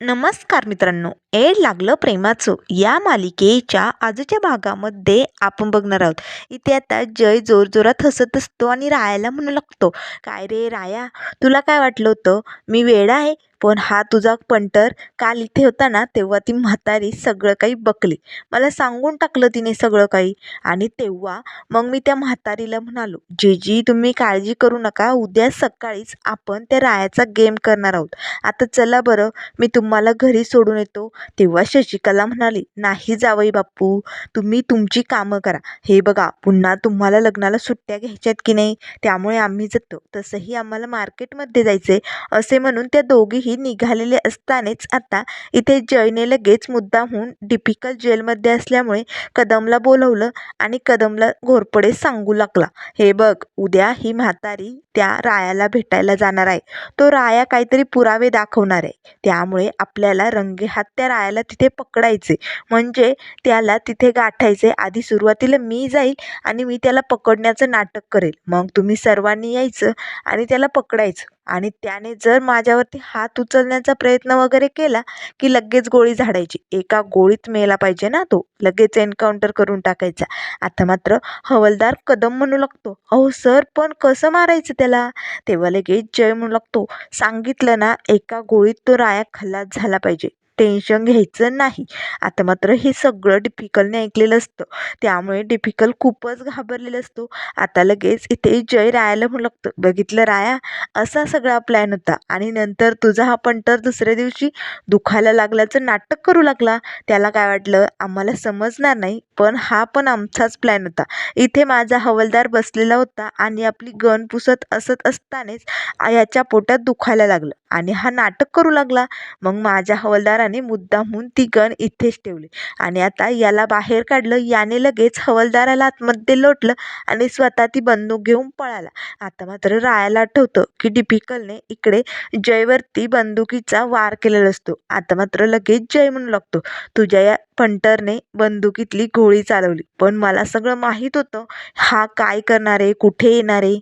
नमस्कार मित्रांनो एड लागलं प्रेमाचं. या मालिकेच्या आजच्या भागामध्ये आपण बघणार आहोत. इथे आता जय जोरजोरात हसत असतो आणि रायाला म्हणू लागतो काय रे राया तुला काय वाटलं होतं? मी वेड आहे पण हा तुझा पंटर काल इथे होता ना तेव्हा ती म्हातारी सगळं काही बकली. मला सांगून टाकलं तिने सगळं काही. आणि तेव्हा मग मी त्या म्हातारीला म्हणालो जीजी तुम्ही काळजी करू नका. उद्या सकाळीच आपण त्या रायाचा गेम करणार आहोत. आता चला बरं मी तुम्हाला घरी सोडून येतो. तेव्हा शशिकला म्हणाली नाही जावई बापू तुम्ही तुमची कामं करा. हे बघा पुन्हा तुम्हाला लग्नाला सुट्ट्या घ्यायच्यात की नाही? त्यामुळे आम्ही जातो. तसंही आम्हाला मार्केटमध्ये जायचं आहे असे म्हणून त्या दोघी ही निघालेले असतानाच आता इथे जयने लगेच मुद्दामहून डिफिकल जेलमध्ये असल्यामुळे कदमला बोलवलं आणि कदमला घोरपडे सांगू लागला. हे बघ उद्या ही म्हातारी त्या रायाला भेटायला जाणार आहे. तो राया काहीतरी पुरावे दाखवणार आहे. त्यामुळे आपल्याला रंगेहात त्या रायाला तिथे पकडायचे. म्हणजे त्याला तिथे गाठायचे. आधी सुरुवातीला मी जाईल आणि मी त्याला पकडण्याचं नाटक करेल. मग तुम्ही सर्वांनी यायचं आणि त्याला पकडायचं. आणि त्याने जर माझ्यावरती हात उचलण्याचा प्रयत्न वगैरे केला की लगेच गोळी झाडायची. एका गोळीत मेला पाहिजे ना तो. लगेच एन्काउंटर करून टाकायचा. आता मात्र हवलदार कदम म्हणू लागतो. अहो सर पण कसं मारायचं त्याला? तेव्हा लगेच जय म्हणू लागतो. सांगितलं ना एका गोळीत तो राया खल्लास झाला पाहिजे. टेन्शन घ्यायचं नाही. आता मात्र हे सगळं डिफिकलने ऐकलेलं असतं. त्यामुळे डिफिकल खूपच घाबरलेला असतो. आता लगेच इथे जय रायाला म्हणू लागतो. बघितलं राया? असा सगळा प्लॅन होता. आणि नंतर तुझा हा पंटर दुसऱ्या दिवशी दुखायला लागल्याचं नाटक करू लागला. त्याला काय वाटलं? आम्हाला समजणार नाही. पण हा पण आमचाच प्लॅन होता. इथे माझा हवलदार बसलेला होता आणि आपली गण पुसत असत असतानाच याच्या पोटात दुखायला लागलं. आणि हा नाटक करू लागला. मग माझ्या हवलदाराने मुद्दामहून ती गन इथेच ठेवली. आणि आता याला बाहेर काढलं. याने लगेच हवलदाराला आतमध्ये लोटलं आणि स्वतः ती बंदूक घेऊन पळाला. आता मात्र रायाला आठवतं की डिफिकलने इकडे जयवरती बंदुकीचा वार केलेला असतो. आता मात्र लगेच जय म्हणू लागतो. तुझ्या या पंटरने बंदुकीतली गोळी चालवली. पण मला सगळं माहीत होतं. हा काय करणार? आहे कुठे येणार? आहे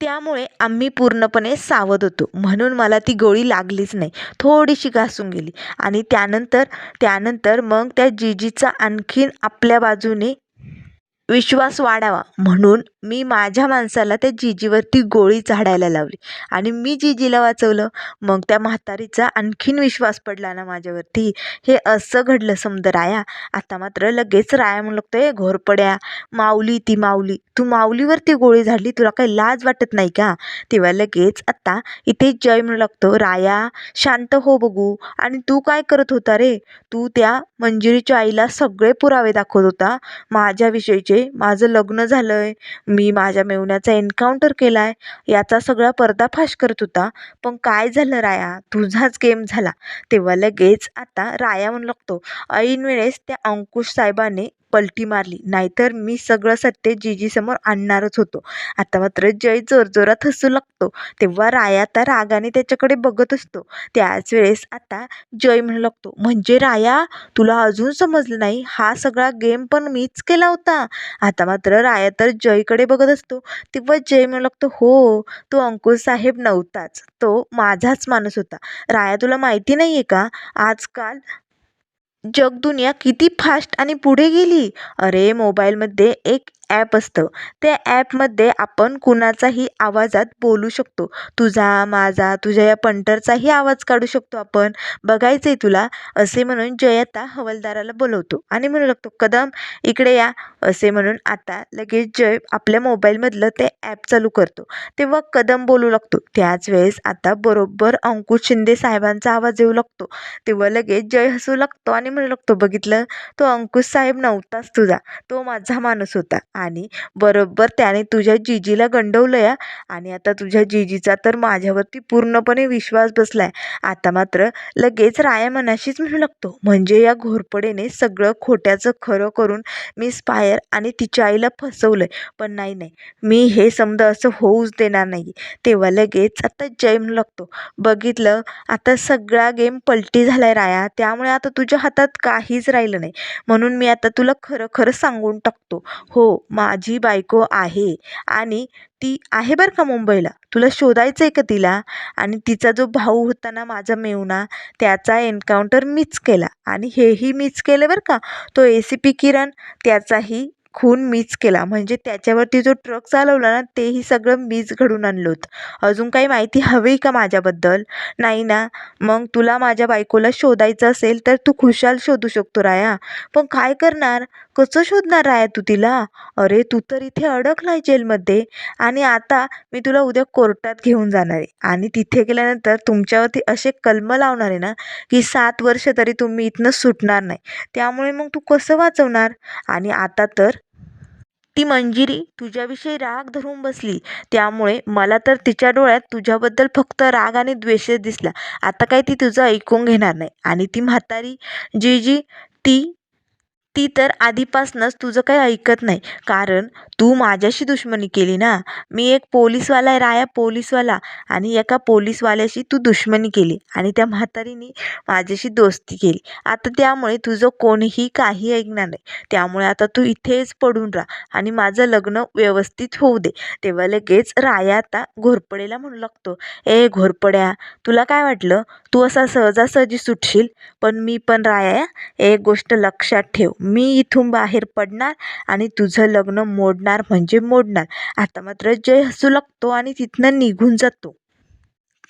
त्यामुळे आम्ही पूर्णपणे सावध होतो. म्हणून मला ती गोळी लागलीच नाही. थोडीशी घासून गेली. आणि त्यानंतर त्यानंतर मग त्या जिजीचा आणखीन आपल्या बाजूने विश्वास वाढावा. म्हणून मी माझ्या माणसाला त्या जिजीवरती गोळी झाडायला लावली. आणि मी जिजीला वाचवलं. मग त्या म्हातारीचा आणखीन विश्वास पडला ना माझ्यावरती. हे असं घडलं समजा राया. आता मात्र लगेच राया म्हणू लागतोय घोरपड्या माऊली ती माऊली. तू माऊलीवरती गोळी झाडली तुला काही लाज वाटत नाही का? तेव्हा लगेच आता इथे जय म्हणू लागतो राया शांत हो बघू. आणि तू काय करत होता रे? तू त्या मंजिरीच्या आईला सगळे पुरावे दाखवत होता. माझ्याविषयीचे म्हणजे माझं लग्न झालं आहे मी माझ्या मेवण्याचा एन्काउंटर केला आहे याचा सगळा पर्दाफाश करत होता. पण काय झालं राया? तुझाच गेम झाला. तेव्हा लगेच आता राया म्हणू लागतो. ऐन वेळेस त्या अंकुश साहेबाने पलटी मारली. नाहीतर मी सगळं सत्य जीजीसमोर आणणारच होतो. आता मात्र जय जोरजोरात हसू लागतो. तेव्हा राया आता रागाने त्याच्याकडे बघत असतो. त्याच वेळेस आता जय म्हणू लागतो म्हणजे राया तुला अजून समजलं नाही? हा सगळा गेम पण मीच केला होता. आता मात्र राया तर जयकडे बघत असतो. तेव्हा जय म्हणू लागतो हो तो अंकुश साहेब नव्हताच. तो माझाच माणूस होता. राया तुला माहिती नाही आहे का? आजकाल जगदुनिया किती फास्ट आणि पुढे गेली? अरे मोबाईलमध्ये एक ॲप असतं. त्या ॲपमध्ये आपण कुणाचाही आवाजात बोलू शकतो. तुझा माझा तुझ्या या पंटरचाही आवाज काढू शकतो आपण. बघायचं आहे तुला असे म्हणून जय आता हवलदाराला बोलवतो. आणि म्हणू लागतो कदम इकडे या असे म्हणून आता लगेच जय आपल्या मोबाईलमधलं ते ॲप चालू करतो. तेव्हा कदम बोलू लागतो. त्याच वेळेस आता बरोबर अंकुश शिंदे साहेबांचा आवाज येऊ लागतो. तेव्हा लगेच जय हसू लागतो आणि म्हणू लागतो बघितलं तो अंकुश साहेब नव्हताच तुझा. तो माझा माणूस होता. आणि बरोबर त्याने तुझ्या जीजीला गंडवलं या आणि आता तुझ्या जीजीचा तर माझ्यावरती पूर्णपणे विश्वास बसला आहे आता मात्र लगेच राया मनाशीच म्हणू लागतो. म्हणजे या घोरपडेने सगळं खोट्याचं खरं करून मी स्पायर आणि तिच्या आईला फसवलं आहे पण नाही नाही. मी हे समजा असं होऊच देणार नाही तेव्हा लगेच आता जय म्हणू लागतो. बघितलं आता सगळा गेम पलटी झाला आहे राया. त्यामुळे आता तुझ्या हातात काहीच राहिलं नाही. म्हणून मी आता तुला खरं खरं सांगून टाकतो. हो माझी बायको आहे आणि ती आहे बरं का मुंबईला. तुला शोधायचं आहे का तिला? आणि तिचा जो भाऊ होता ना माझा मेहुणा त्याचा एन्काउंटर मीच केला आणि हेही मीच केलं बरं का. तो ए सी पी किरण त्याचाही खून मीच केला. म्हणजे त्याच्यावरती जो ट्रक चालवला ना तेही सगळं मीच घडून आणलं होतं. अजून काही माहिती हवी का माझ्याबद्दल? नाही ना. मग तुला माझ्या बायकोला शोधायचं असेल तर तू खुशाल शोधू शकतो राया. पण काय करणार? कसं शोधणार राया तू तिला? अरे तू तर इथे अडकलाय जेलमध्ये. आणि आता मी तुला उद्या कोर्टात घेऊन जाणार आहे. आणि तिथे गेल्यानंतर तुमच्यावरती असे कलम लावणार आहे ना की सात वर्ष तरी तुम्ही इथनं सुटणार नाही. त्यामुळे मग तू कसं वाचवणार? आणि आता तर ती मंजिरी तुझ्याविषयी राग धरून बसली. त्यामुळे मला तर तिच्या डोळ्यात तुझ्याबद्दल फक्त राग आणि द्वेषच दिसला. आता काही ती तुझं ऐकून घेणार नाही. आणि ती म्हातारी जी जी ती ती तर आधीपासूनच तुझं काही ऐकत नाही. कारण तू माझ्याशी दुश्मनी केली ना? मी एक पोलीसवाला आहे राया पोलीसवाला. आणि एका पोलीसवाल्याशी तू दुश्मनी केली. आणि त्या म्हातारीने माझ्याशी दोस्ती केली. आता त्यामुळे तुझं कोणीही काही ऐकणार नाही. त्यामुळे आता तू इथेच पडून राहा. आणि माझं लग्न व्यवस्थित होऊ दे. तेव्हा लगेच राया आता घोरपडेला म्हणू लागतो. ए घोरपड्या तुला काय वाटलं? तू असा सहजासहजी सुटशील? पण मी पण राया एक गोष्ट लक्षात ठेव. मी इथून बाहेर पडणार आणि तुझं लग्न मोडणार म्हणजे मोडणार. आता मात्र जय हसू लागतो आणि तिथनं निघून जातो.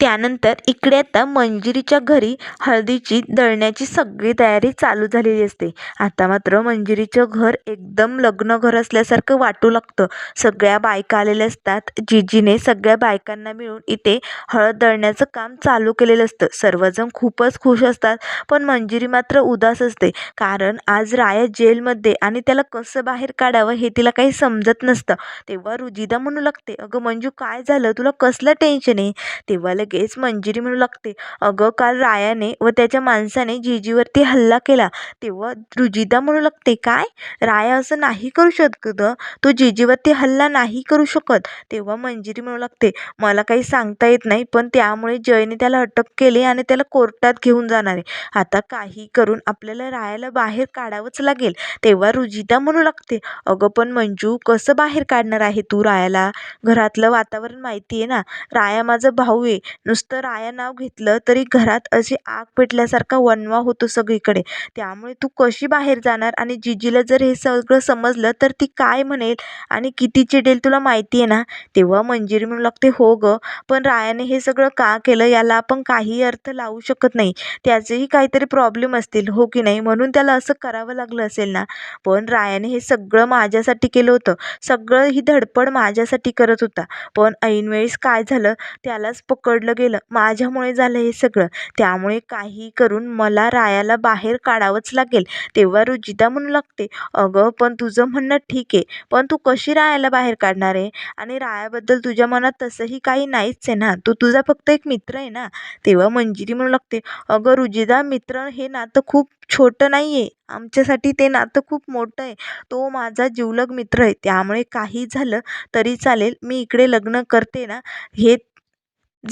त्यानंतर इकडे आता मंजिरीच्या घरी हळदीची दळण्याची सगळी तयारी चालू झालेली असते. आता मात्र मंजिरीचं घर एकदम लग्न घर असल्यासारखं वाटू लागतं. सगळ्या बायका आलेल्या असतात. जिजीने सगळ्या बायकांना मिळून इथे हळद दळण्याचं काम चालू केलेलं असतं. सर्वजण खूपच खुश असतात पण मंजिरी मात्र उदास असते. कारण आज राया जेलमध्ये आणि त्याला कसं बाहेर काढावं हे तिला काही समजत नसतं. तेव्हा रुजिदा म्हणू लागते अगं मंजू काय झालं? तुला कसलं टेन्शन आहे? तेव्हा लगेच मंजिरी म्हणू लागते. अगं काल रायाने व त्याच्या माणसाने जिजीवरती हल्ला केला. तेव्हा रुजिदा म्हणू लागते काय? राया असं नाही करू शकत तो जिजीवरती हल्ला नाही करू शकत. तेव्हा मंजिरी म्हणू लागते मला काही सांगता येत नाही पण त्यामुळे जयने त्याला अटक केली आणि त्याला कोर्टात घेऊन जाणार आहे. आता काही करून आपल्याला रायाला बाहेर काढावंच लागेल. तेव्हा रुजिदा म्हणू लागते अगं पण मंजू कसं बाहेर काढणार आहे तू रायाला? घरातलं वातावरण माहिती आहे ना? राया माझा भाऊ आहे. नुसतं राया नाव घेतलं तरी घरात अशी आग पेटल्यासारखा वणवा होतो सगळीकडे. त्यामुळे तू कशी बाहेर जाणार आणि जिजीला जर हे सगळं समजलं तर ती काय म्हणेल आणि किती चिडेल तुला माहिती आहे ना? तेव्हा मंजिरी म्हणू लागते हो गं पण रायाने हे सगळं का केलं याला आपण काही अर्थ लावू शकत नाही. त्याचेही काहीतरी प्रॉब्लेम असतील हो की नाही? म्हणून त्याला असं करावं लागलं असेल ना? पण रायाने हे सगळं माझ्यासाठी केलं होतं. सगळं ही धडपड माझ्यासाठी करत होता. पण ऐनवेळेस काय झालं? त्यालाच पकडलं गेलं. माझ्यामुळे झालं हे सगळं. त्यामुळे काही करून मला रायाला बाहेर काढावंच लागेल. तेव्हा रुजिता म्हणू लागते अगं पण तुझं म्हणणं ठीक आहे. पण तू कशी रायाला बाहेर काढणार आहे? आणि रायाबद्दल तुझ्या मनात तसंही काही नाहीच आहे ना. तो तुझा फक्त एक मित्र आहे ना. तेव्हा मंजिरी म्हणू लागते अगं रुजिदा मित्र हे नातं खूप छोटं नाही आहे आमच्यासाठी ते नातं खूप मोठं आहे. तो माझा जिवलग मित्र आहे. त्यामुळे काही झालं तरी चालेल. मी इकडे लग्न करते ना. हे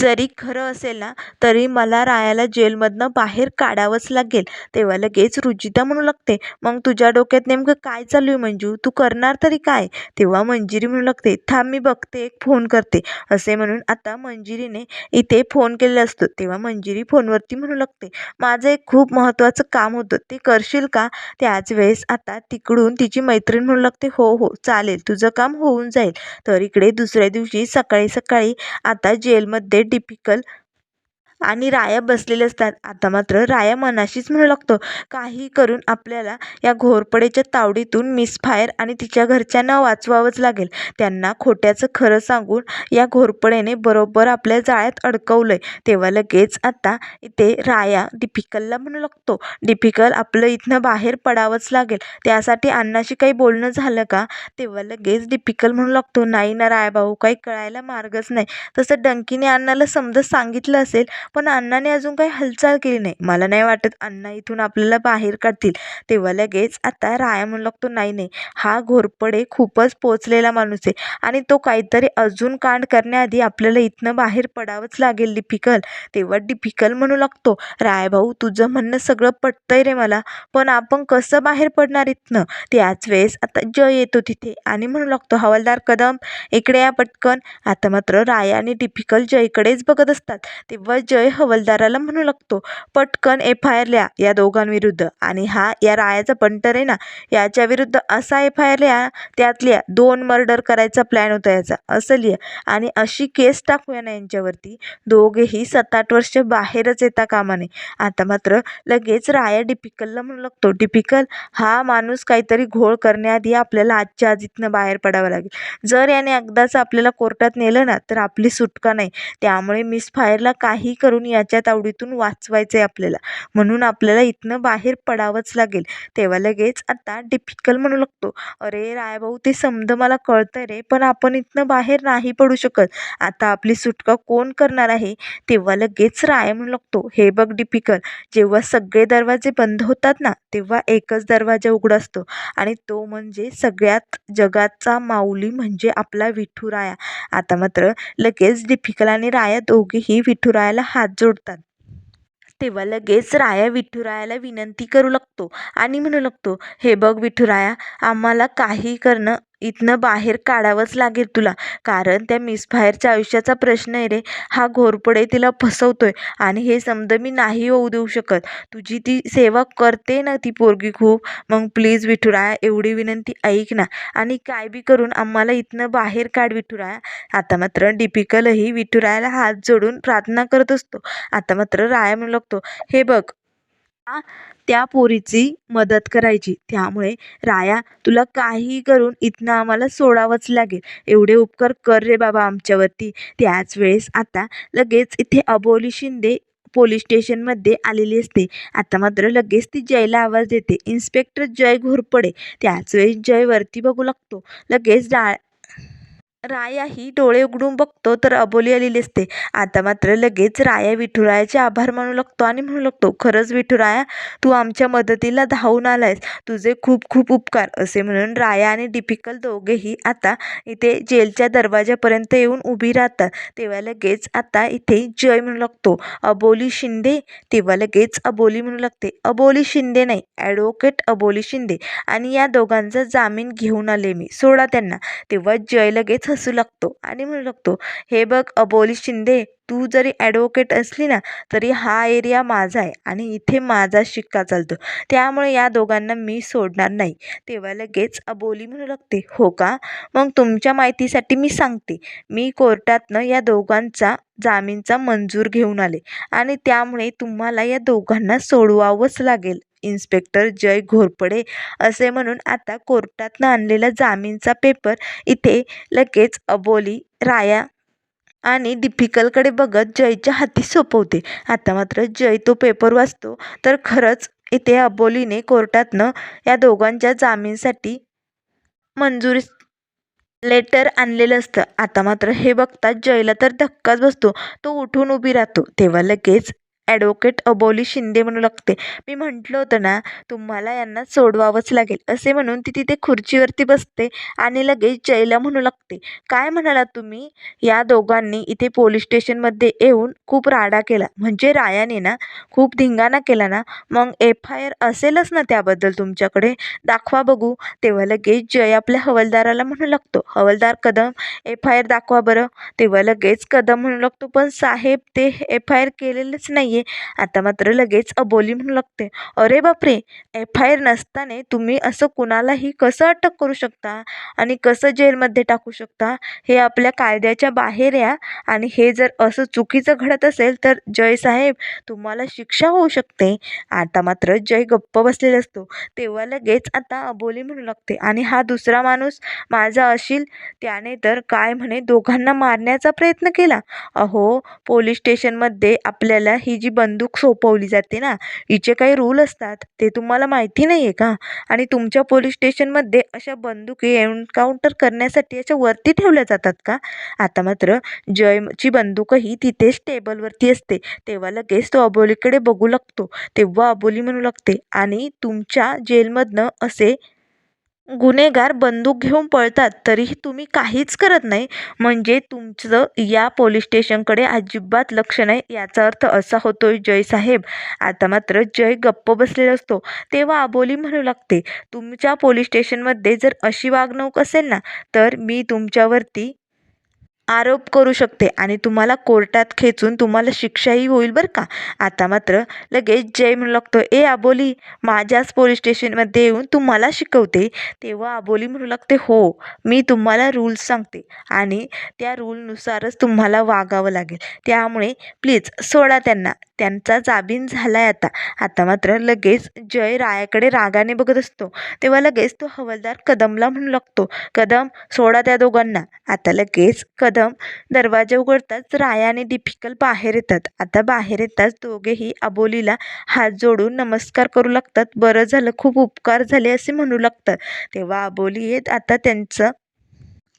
जरी खरं असेल ना तरी मला रायाला जेलमधनं बाहेर काढावंच लागेल. तेव्हा लगेच रुजिता म्हणू लागते मग तुझ्या डोक्यात नेमकं काय चालू आहे मंजू? तू करणार तरी काय? तेव्हा मंजिरी म्हणू लागते थांब मी बघते एक फोन करते. असे म्हणून आता मंजिरीने इथे फोन केलेला असतो. तेव्हा मंजिरी फोनवरती म्हणू लागते माझं एक खूप महत्त्वाचं काम होतं. ते करशील का? त्याच वेळेस आता तिकडून तिची मैत्रीण म्हणू लागते हो हो चालेल. तुझं काम होऊन जाईल. तर इकडे दुसऱ्या दिवशी सकाळी सकाळी आता जेलमध्ये typical. आणि राया बसलेले असतात. आता मात्र राया मनाशीच म्हणू लागतो काही करून आपल्याला या घोरपडेच्या तावडीतून मिसफायर आणि तिच्या घरच्यांना वाचवावंच लागेल. त्यांना खोट्याचं खरं सांगून या घोरपडेने बरोबर आपल्या जाळ्यात अडकवलं आहे तेव्हा लगेच आता इथे राया डिफिकलला म्हणू लागतो डिफिकल आपलं इथनं बाहेर पडावंच लागेल. त्यासाठी अण्णाशी काही बोलणं झालं का? तेव्हा लगेच डिफिकल म्हणू लागतो नाही ना राया भाऊ काही कळायला मार्गच नाही. तसं डंकीने अण्णाला समजत सांगितलं असेल पण अण्णाने अजून काही हालचाल केली नाही. मला नाही वाटत अण्णा इथून आपल्याला बाहेर काढतील. तेव्हा लगेच आता राया म्हणू लागतो नाही नाही. हा घोरपडे खूपच पोचलेला माणूस आहे आणि तो काहीतरी अजून कांड करण्याआधी आपल्याला इथनं बाहेर पडावंच लागेल डिफिकल तेव्हा डिफिकल म्हणू लागतो राय भाऊ तुझं म्हणणं सगळं पटतंय रे मला पण आपण कसं बाहेर पडणार इथनं? त्याच वेळेस आता जय येतो तिथे आणि म्हणू लागतो हवालदार कदम इकडे या पटकन. आता मात्र राया आणि डिफिकल जयकडेच बघत असतात. तेव्हा जय जय हवालदाराला म्हणू लागतो पटकन एफ आय आर लिहा या दोघांविरुद्ध आणि हा या रायाचा पंटर आहे ना याच्या विरुद्ध असा एफ आय आर लिहा त्यात लिहा दोन मर्डर करायचा प्लॅन होता याचा असं लिहा आणि अशी केस टाकूया ना यांच्यावरती. दोघेही सात आठ वर्ष बाहेरच येता कामा नये. आता मात्र लगेच राया डिपिकलला म्हणू लागतो डिपिकल हा माणूस काहीतरी घोळ करण्याआधी आपल्याला आजच्या आज इथनं बाहेर पडावं लागेल. जर याने एकदाच आपल्याला कोर्टात नेलं ना तर आपली सुटका नाही. त्यामुळे मिस फायरला काही करून याच्या तावडीतून वाचवायचं आहे आपल्याला. म्हणून आपल्याला इथनं बाहेर पडावंच लागेल. तेव्हा लगेच आता डिफिकल म्हणू लागतो. अरे रायभाऊ ते समज मला कळतं रे पण आपण इथनं बाहेर नाही पडू शकत. आता आपली सुटका कोण करणार आहे? तेव्हा लगेच राय म्हणू लागतो. हे बघ डिफिकल जेव्हा सगळे दरवाजे बंद होतात ना तेव्हा एकच दरवाजा उघडा असतो. आणि तो म्हणजे सगळ्यात जगाचा माऊली म्हणजे आपला विठुराया. आता मात्र लगेच डिफिकल आणि राया दोघेही विठुरायाला हात जोडतात. तेव्हा लगेच राया विठुरायाला विनंती करू लागतो आणि म्हणू लागतो हे बघ विठुराया आम्हाला काही करणं इथनं बाहेर काढावंच लागेल तुला. कारण त्या मिसफायरच्या आयुष्याचा प्रश्न आहे रे. हा घोरपडे तिला फसवतोय आणि हे समजा मी नाही होऊ देऊ शकत. तुझी ती सेवा करते ना ती पोरगी खूप. मग प्लीज विठुराया एवढी विनंती ऐक ना. आणि काय बी करून आम्हाला इथनं बाहेर काढ विठुराया आता मात्र डिपिकलही विठुरायाला हात जोडून प्रार्थना करत असतो. आता मात्र राया म्हणू लागतो. हे बघ त्या पोरीची मदत करायची. त्यामुळे राया तुला काहीही करून इथनं आम्हाला सोडावंच लागेल. एवढे उपकार कर रे बाबा आमच्यावरती. त्याच वेळेस आता लगेच इथे अबोली शिंदे पोलीस स्टेशनमध्ये आलेली असते. आता मात्र लगेच ती जयला आवाज देते. इन्स्पेक्टर जय घोरपडे. त्याच वेळेस जय वरती बघू लागतो. लगेच डा रायाही डोळे उघडून बघतो तर अबोली आलेली असते. आता मात्र लगेच राया विठुरायाचे आभार मानू लागतो आणि म्हणू लागतो खरंच विठुराया तू आमच्या मदतीला धावून आलायस. तुझे खूप खूप उपकार. असे म्हणून राया आणि डिपिकल दोघेही आता इथे जेलच्या दरवाजापर्यंत येऊन उभी राहतात. तेव्हा लगेच आता इथे जय म्हणू लागतो. अबोली शिंदे? तेव्हा लगेच अबोली म्हणू लागते. अबोली शिंदे नाही ॲडव्होकेट अबोली शिंदे आणि या दोघांचा जामीन घेऊन आले मी. सोडा त्यांना. तेव्हा जय लगेच हसू लागतो आणि म्हणू लागतो हे बघ अबोली शिंदे तू जरी ॲडव्होकेट असली ना तरी हा एरिया माझा आहे आणि इथे माझा शिक्का चालतो. त्यामुळे या दोघांना मी सोडणार नाही. तेव्हा लगेच अबोली म्हणू लागते हो का? मग तुमच्या माहितीसाठी मी सांगते. मी कोर्टातनं या दोघांचा जामीनचा मंजूर घेऊन आले आणि त्यामुळे तुम्हाला या दोघांना सोडवावंच लागेल. इन्स्पेक्टर जय घोरपडे असे म्हणून आता कोर्टातनं आणलेला जामीनचा पेपर इथे लगेच अबोली राया आणि डिफिकलकडे बघत जयच्या हाती सोपवते. आता मात्र जय तो पेपर वाचतो तर खरंच इथे अबोलीने कोर्टातनं या दोघांच्या जामीनसाठी मंजुरी लेटर आणलेलं असतं. आता मात्र हे बघतात जयला तर धक्काच बसतो. तो उठून उभी राहतो. तेव्हा लगेच ॲडवोकेट अबोली शिंदे म्हणू लागते. मी म्हटलं होतं ना तुम्हाला यांना सोडवावंच लागेल. असे म्हणून ती तिथे खुर्चीवरती बसते आणि लगेच जयला म्हणू लागते. काय म्हणालात तुम्ही? या दोघांनी इथे पोलीस स्टेशनमध्ये येऊन खूप राडा केला. म्हणजे रायाने ना खूप धिंगाणा केला ना मग एफ आय आर असेलच ना त्याबद्दल तुमच्याकडे? दाखवा बघू. तेव्हा लगेच जय आपल्या हवालदाराला म्हणू लागतो. हवालदार कदम एफ आय आर दाखवा बरं. तेव्हा लगेच कदम म्हणू लागतो. पण साहेब ते एफ आय आर केलेलंच नाही आहे आता मात्र लगेच अबोली म्हणू लागते. अरे बापरे! एफ आय आर नसताना तुम्ही असं कुणालाही कसं अटक करू शकता? आणि कसं जेलमध्ये टाकू शकता? हे आपल्या कायद्याच्या बाहेर या. आणि हे जर असं चुकीचं घडत असेल तर जय साहेब तुम्हाला शिक्षा होऊ शकते. आता मात्र जय गप्प बसलेला असतो. तेव्हा लगेच आता अबोली म्हणू लागते. आणि हा दुसरा माणूस माझा असेल त्याने तर काय म्हणे दोघांना मारण्याचा प्रयत्न केला. अहो पोलीस स्टेशनमध्ये आपल्याला ही जी बंदूक सोपवली जाते ना हिचे काही रूल असतात ते तुम्हाला माहिती नाही आहे का? आणि तुमच्या पोलीस स्टेशनमध्ये अशा बंदुकी एन्काउंटर करण्यासाठी याच्या वरती ठेवल्या जातात का? आता मात्र जयची बंदूकही तिथेच टेबलवरती असते. तेव्हा लगेच तो अबोलीकडे बघू लागतो. तेव्हा अबोली म्हणू लागते आणि तुमच्या जेलमधनं असे गुन्हेगार बंदूक घेऊन पळतात तरीही तुम्ही काहीच करत नाही. म्हणजे तुमचं या पोलीस स्टेशनकडे अजिबात लक्ष नाही याचा अर्थ असा होतोय जय साहेब. आता मात्र जय गप्प बसलेला असतो. तेव्हा अबोली म्हणू लागते तुमच्या पोलीस स्टेशनमध्ये जर अशी वागणूक असेल ना तर मी तुमच्यावरती आरोप करू शकते आणि तुम्हाला कोर्टात खेचून तुम्हाला शिक्षाही होईल बरं का. आता मात्र लगेच जय म्हणू लागतो. ए अबोली माझ्याच पोलीस स्टेशनमध्ये येऊन तुम्हाला शिकवते. तेव्हा अबोली म्हणू लागते हो मी तुम्हाला रूल्स सांगते आणि त्या रूलनुसारच तुम्हाला वागावं लागेल. त्यामुळे प्लीज सोडा त्यांना. त्यांचा जामीन झाला आहे आता. आता मात्र लगेच जय रायाकडे रागाने बघत असतो. तेव्हा लगेच तो हवालदार कदमला म्हणू लागतो. कदम सोडा त्या दोघांना. आता लगेच कदम दरवाजा उघडताच राया आणि डिफिकल बाहेर येतात. आता बाहेर येताच दोघेही अबोलीला हात जोडून नमस्कार करू लागतात. बरं झालं खूप उपकार झाले असे म्हणू लागतात. तेव्हा अबोली येत आता त्यांचं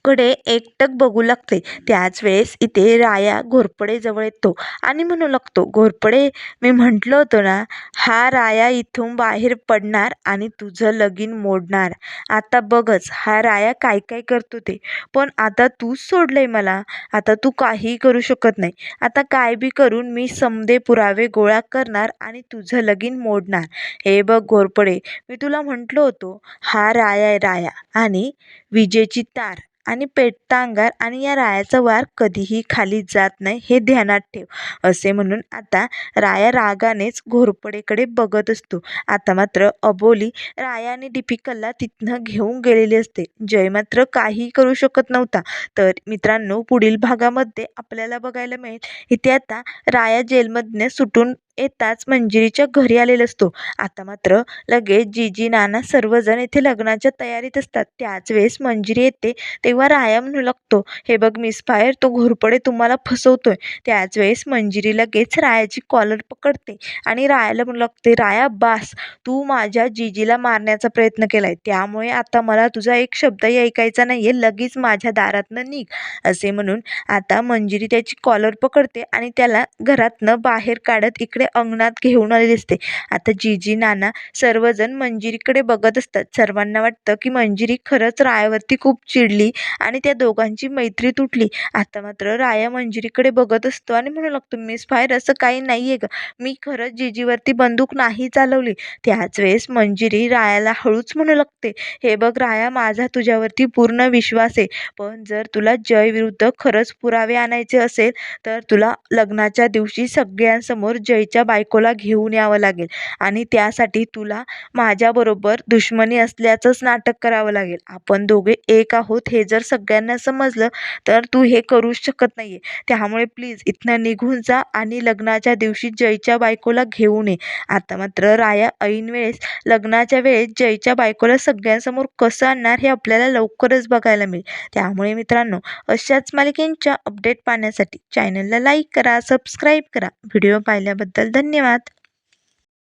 कडे एकटक बघू लागते. त्याच वेळेस इथे राया घोरपडेजवळ येतो. आणि म्हणू लागतो घोरपडे? मी म्हटलं होतं ना हा राया इथून बाहेर पडणार आणि तुझं लगीन मोडणार. आता बघच हा राया काय काय करतो ते. पण आता तूच सोडलंय मला. आता तू काहीही करू शकत नाही. आता काय बी करून मी समदे पुरावे गोळा करणार आणि तुझं लगीन मोडणार. हे बघ घोरपडे मी तुला म्हटलं होतो हा राया आहे राया आणि विजेची तार. आणि पेटता अंगार आणि या रायाचा वार कधीही खाली जात नाही हे ध्यानात ठेव. असे म्हणून आता राया रागानेच घोरपडेकडे बघत असतो. आता मात्र अबोली राया आणि डिपिकलला तिथनं घेऊन गेलेली असते. जय मात्र काही करू शकत नव्हता. तर मित्रांनो पुढील भागामध्ये आपल्याला बघायला मिळेल. इथे आता राया जेलमधनं सुटून येताच मंजिरीच्या घरी आलेला असतो. आता मात्र लगेच जीजी नाना सर्वजण येथे लग्नाच्या तयारीत असतात. त्याच वेळेस मंजिरी येते तेव्हा राया म्हणू लागतो. हे बघ मिस फायर तो घोरपडे तुम्हाला फसवतोय. त्याच वेळेस मंजिरी लगेच रायाची कॉलर पकडते आणि रायाला म्हणू लागते राया बास तू माझ्या जीजीला मारण्याचा प्रयत्न केलाय. त्यामुळे आता मला तुझा एक शब्दही ऐकायचा नाहीये. लगेच माझ्या दारातनं निघ. असे म्हणून आता मंजिरी त्याची कॉलर पकडते आणि त्याला घरातनं बाहेर काढत इकडे अंगणात घेऊन आले दिसते आता जीजी नाना सर्वजण मंजिरीकडे बघत असतात. सर्वांना वाटतं की मंजिरी खरंच रायावरती खूप चिडली आणि त्या दोघांची मैत्री तुटली. आता मात्र राया मंजिरीकडे बघत असतो आणि म्हणू लागतो मिस फायर असं काही नाही आहे ग. मी खरंच जीजीवरती बंदूक नाही चालवली. त्याच वेळेस मंजिरी रायाला हळूच म्हणू लागते हे बघ राया माझा तुझ्यावरती पूर्ण विश्वास आहे. पण जर तुला जय विरुद्ध खरंच पुरावे आणायचे असेल तर तुला लग्नाच्या दिवशी सगळ्यांसमोर जयच्या बायकोला घेऊन यावं लागेल आणि त्यासाठी तुला माझ्याबरोबर दुश्मनी असल्याचंच नाटक करावं लागेल. आपण दोघे एक आहोत हे जर सगळ्यांना समजलं तर तू हे करूच शकत नाही आहे त्यामुळे प्लीज इथनं निघून जा आणि लग्नाच्या दिवशी जयच्या बायकोला घेऊन ये. आता मात्र राया ऐन वेळेस लग्नाच्या वेळेस जयच्या बायकोला सगळ्यांसमोर कसं आणणार हे आपल्याला लवकरच बघायला मिळेल. त्यामुळे मित्रांनो अशाच मालिकेंच्या अपडेट पाहण्यासाठी चॅनलला लाईक करा सबस्क्राईब करा. व्हिडिओ पाहिल्याबद्दल धन्यवाद.